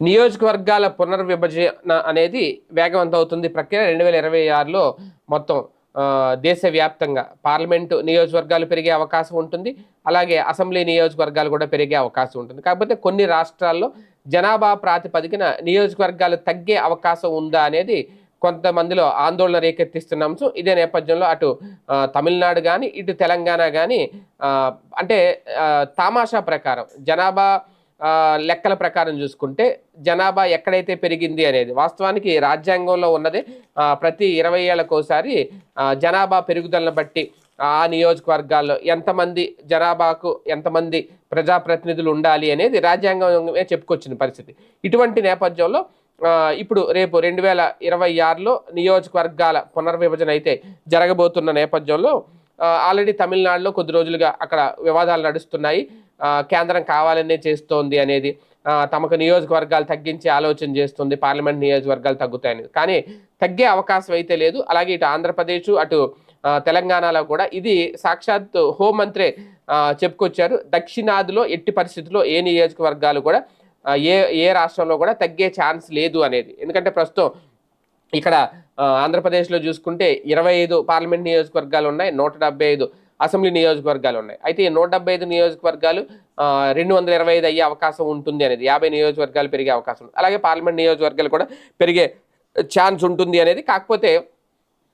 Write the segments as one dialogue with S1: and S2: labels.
S1: నియోజకవర్గాల పునర్విభజన అనేది వేగవంతం అవుతుంది ప్రక్రియ రెండు వేల ఇరవై ఆరులో మొత్తం దేశవ్యాప్తంగా పార్లమెంటు నియోజకవర్గాలు పెరిగే అవకాశం ఉంటుంది. అలాగే అసెంబ్లీ నియోజకవర్గాలు కూడా పెరిగే అవకాశం ఉంటుంది. కాకపోతే కొన్ని రాష్ట్రాల్లో జనాభా ప్రాతిపదికన నియోజకవర్గాలు తగ్గే అవకాశం ఉందా అనేది కొంతమందిలో ఆందోళన రేకెత్తిస్తున్న అంశం. ఇదే నేపథ్యంలో అటు తమిళనాడు కానీ ఇటు తెలంగాణ కానీ అంటే తామాషా ప్రకారం జనాభా లెక్కల ప్రకారం చూసుకుంటే జనాభా ఎక్కడైతే పెరిగింది అనేది వాస్తవానికి రాజ్యాంగంలో ఉన్నదే. ప్రతి ఇరవై ఏళ్ళకోసారి జనాభా పెరుగుదలను బట్టి ఆ నియోజకవర్గాల్లో ఎంతమంది జనాభాకు ఎంతమంది ప్రజాప్రతినిధులు ఉండాలి అనేది రాజ్యాంగమే చెప్పుకొచ్చిన పరిస్థితి. ఇటువంటి నేపథ్యంలో ఇప్పుడు రేపు రెండు వేల ఇరవై ఆరులో నియోజకవర్గాల పునర్విభజన అయితే జరగబోతున్న నేపథ్యంలో ఆల్రెడీ తమిళనాడులో కొద్ది రోజులుగా అక్కడ వివాదాలు నడుస్తున్నాయి. కేంద్రం కావాలనే చేస్తోంది అనేది తమకు నియోజకవర్గాలు తగ్గించే ఆలోచన చేస్తుంది పార్లమెంట్ నియోజకవర్గాలు తగ్గుతాయని. కానీ తగ్గే అవకాశం అయితే లేదు. అలాగే ఇటు ఆంధ్రప్రదేశ్ అటు తెలంగాణలో కూడా ఇది సాక్షాత్ హోంమంత్రే చెప్పుకొచ్చారు. దక్షిణాదిలో ఎట్టి పరిస్థితుల్లో ఏ నియోజకవర్గాలు కూడా ఏ ఏ రాష్ట్రంలో కూడా తగ్గే ఛాన్స్ లేదు అనేది. ఎందుకంటే ప్రస్తుతం ఇక్కడ ఆంధ్రప్రదేశ్లో చూసుకుంటే ఇరవై ఐదు పార్లమెంట్ నియోజకవర్గాలు ఉన్నాయి నూట డెబ్బై ఐదు అసెంబ్లీ నియోజకవర్గాలు ఉన్నాయి. అయితే ఈ నూట డెబ్బై ఐదు నియోజకవర్గాలు రెండు వందల ఇరవై ఐదు అయ్యే అవకాశం ఉంటుంది అనేది యాభై నియోజకవర్గాలు పెరిగే అవకాశం ఉంది. అలాగే పార్లమెంట్ నియోజకవర్గాలు కూడా పెరిగే ఛాన్స్ ఉంటుంది అనేది కాకపోతే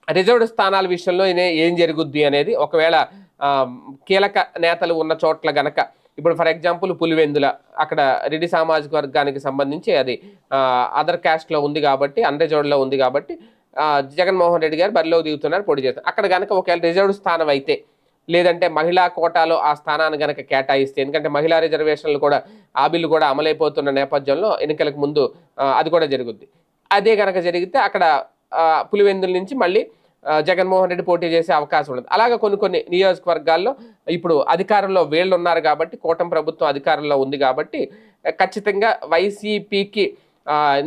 S1: రిజర్వ్డ్ స్థానాల విషయంలో ఏం జరుగుద్ది అనేది ఒకవేళ కీలక నేతలు ఉన్న చోట్ల గనక ఇప్పుడు ఫర్ ఎగ్జాంపుల్ పులివెందుల అక్కడ రెడ్డి సామాజిక వర్గానికి సంబంధించి అది అదర్ క్యాస్ట్లో ఉంది కాబట్టి అన్రిజర్వ్డ్లో ఉంది కాబట్టి జగన్మోహన్ రెడ్డి గారు బరిలో దిగుతున్నారు పోటీ చేస్తారు. అక్కడ కనుక ఒకవేళ రిజర్వ్డ్ స్థానం అయితే లేదంటే మహిళా కోటాలో ఆ స్థానాన్ని గనక కేటాయిస్తే ఎందుకంటే మహిళా రిజర్వేషన్లు కూడా ఆ బిల్లు కూడా అమలైపోతున్న నేపథ్యంలో ఎన్నికలకు ముందు అది కూడా జరుగుద్ది. అదే కనుక జరిగితే అక్కడ పులివెందుల నుంచి మళ్ళీ జగన్మోహన్ రెడ్డి పోటీ చేసే అవకాశం ఉండదు అలాగే కొన్ని కొన్ని నియోజకవర్గాల్లో ఇప్పుడు అధికారంలో వీళ్ళు ఉన్నారు కాబట్టి కూటమి ప్రభుత్వం అధికారంలో ఉంది కాబట్టి ఖచ్చితంగా వైసీపీకి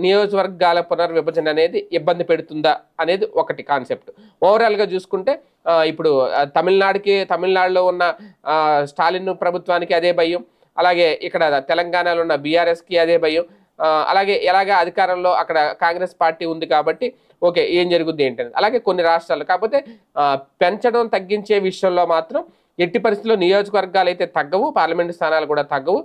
S1: నియోజకవర్గాల పునర్విభజన అనేది ఇబ్బంది పెడుతుందా అనేది ఒకటి కాన్సెప్ట్. ఓవరాల్గా చూసుకుంటే ఇప్పుడు తమిళనాడుకి తమిళనాడులో ఉన్న స్టాలిన్ ప్రభుత్వానికి అదే భయం. అలాగే ఇక్కడ తెలంగాణలో ఉన్న బీఆర్ఎస్కి అదే భయం. అలాగే ఎలాగ అధికారంలో అక్కడ కాంగ్రెస్ పార్టీ ఉంది కాబట్టి ఓకే ఏం జరుగుద్ది ఏంటని అలాగే కొన్ని రాష్ట్రాలు. కాకపోతే పెంచడం తగ్గించే విషయంలో మాత్రం ఎట్టి పరిస్థితుల్లో నియోజకవర్గాలు అయితే తగ్గవు పార్లమెంటు స్థానాలు కూడా తగ్గవు.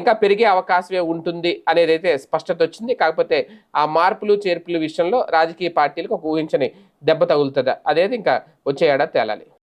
S1: ఇంకా పెరిగే అవకాశమే ఉంటుంది అనేది అయితే స్పష్టత వచ్చింది. కాకపోతే ఆ మార్పులు చేర్పులు విషయంలో రాజకీయ పార్టీలకు ఒక ఊహించని దెబ్బ తగులుతుంది? అదేది ఇంకా వచ్చే ఏడాది తేలాలి.